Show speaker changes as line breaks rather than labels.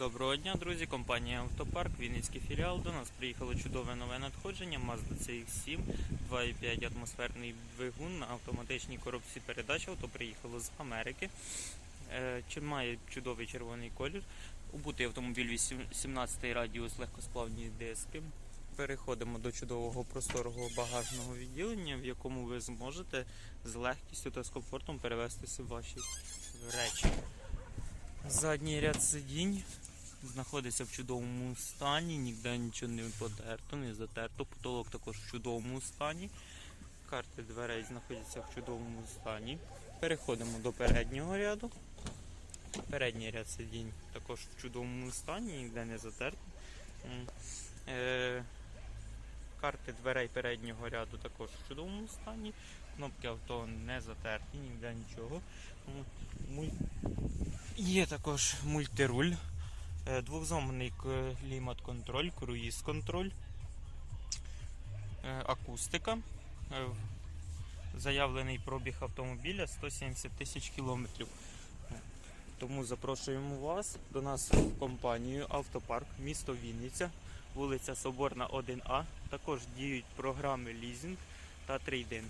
Доброго дня, друзі. Компанія Автопарк, Вінницький філіал. До нас приїхало чудове нове надходження. Mazda CX-7, 2,5 атмосферний двигун на автоматичній коробці передач. Авто приїхало з Америки. Е, Чи має чудовий червоний колір. Убутий автомобіль 17 радіус, легкосплавні диски. Переходимо до чудового просторого багажного відділення, в якому ви зможете з легкістю та з комфортом перевезти ваші речі. Задній ряд сидінь знаходиться в чудовому стані, ніде нічого не подерто, не затерто. Потолок також в чудовому стані. Карти дверей знаходяться в чудовому стані. Переходимо до переднього ряду. Передній ряд сидінь також в чудовому стані, ніде не затерто. Е, Карти дверей переднього ряду також в чудовому стані. Кнопки авто не затерті, ніде нічого. Є також мультируль, е, двохзонний клімат-контроль, круїз-контроль, е, акустика. Е, Заявлений пробіг автомобіля 170 тисяч кілометрів. Тому запрошуємо вас до нас в компанію Автопарк, місто Вінниця, вулиця Соборна 1А. Також діють програми лізинг та трейдинг.